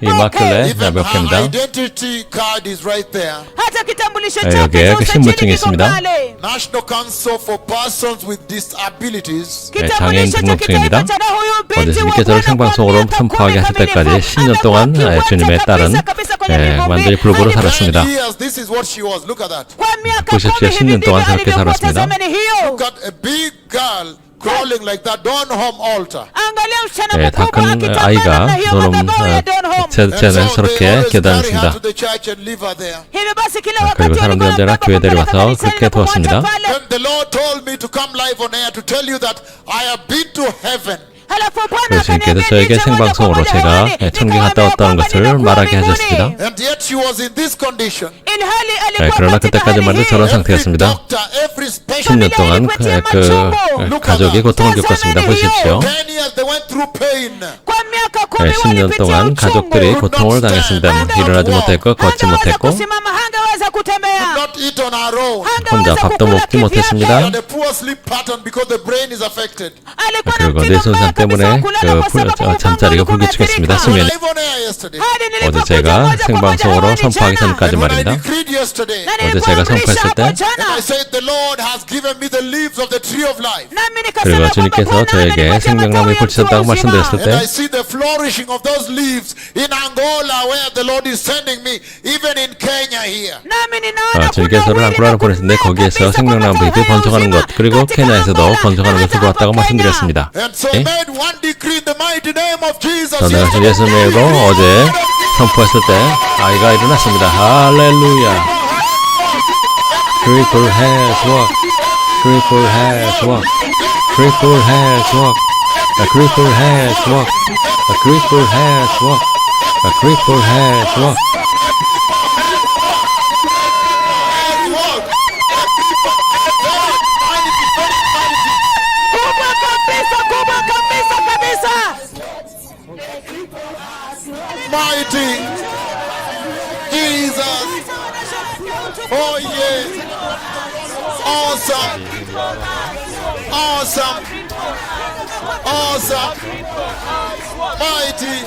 이 마클레 Even 몇 her 개입니다. identity card is right there. hata kitambulisho 네, 여기에 그 신분증이 kiko 있습니다. pale. National Council for Persons with Disabilities. 네, 장애인 등록증입니다. kitaifa cha huyu binti 어제 wa 주님께서를 Bwana 생방송으로 선포하게 하실 때까지 kamilifu. 10년 동안 예, 주님의 딸은 예, mivumbi. 완전히 불구로 살았습니다. 보십시오. kumi 10년 hivi 동안 alivyokuwa. 살았습니다. Tazameni hiyo Look at a big girl crawling like that. Dawn home altar. angalia msichana 예, 다 mkubwa 큰 akitambaa 아이가 namna hiyo 노름 madhabahu ya Donholm. 제, And 쟤는 so they 저렇게 always carry her 계단했습니다. to the church and leave her there. Hivyo basi kila 아, wakati 그리고 사람들이 walikuwa 언제나 wanabeba 교회 kupeleka 데려와서 kanisani 그렇게 na kumwacha 도왔습니다. pale. Then the Lord told me to come live on air to tell you that I have been to heaven. Akaniambia 저에게 생방송으로 제가 예, 천국에 갔다 왔다는 것을 말하게. 하셨습니다. 예, alikuwa 그러나 그때까지만 해도 저런. 상태였습니다. Every doctor, every 10년 specialist, 동안 그, 그 가족이 고통을 겪었습니다. 보십시오. 10 years they went through pain. kwa miaka 예, kumi 10년 walipitia 동안. 가족들이 고통을 당했습니다. 일어나지 못했고 걷지 못했고. 혼자 밥도 먹지. 못했습니다. 그리고 뇌손상 때문에 그 잠자리가 불규칙했습니다. hadi 어제 제가 생방송으로 선포하기. 전까지 말입니다. 어제 제가 선포했을 때 그리고 주님께서 저에게 붙이셨다고 uzima. 말씀드렸을 때 flourishing of those leaves in Angola, where the Lord is sending me, even in Kenya here. 아, wingi 보내셨는데 kubwa 거기에서 kabisa 생명나무 kwa 잎이 matawi ya 번성하는 것 그리고 케냐에서도 번성하는 것을 보았다고 말씀드렸습니다. And so 예? made one decree in the mighty name of Jesus. 저는 yesterday. 예수님으로 어제 선포했을 때 아이가 일어났습니다. 할렐루야. Triple has walk. Triple has walk. Triple has walk. A cripple has walk. A cripple has walked. A cripple has walked. A cripple has walked. Mighty Jesus, oh yeah, awesome, awesome. Awesome. Mighty.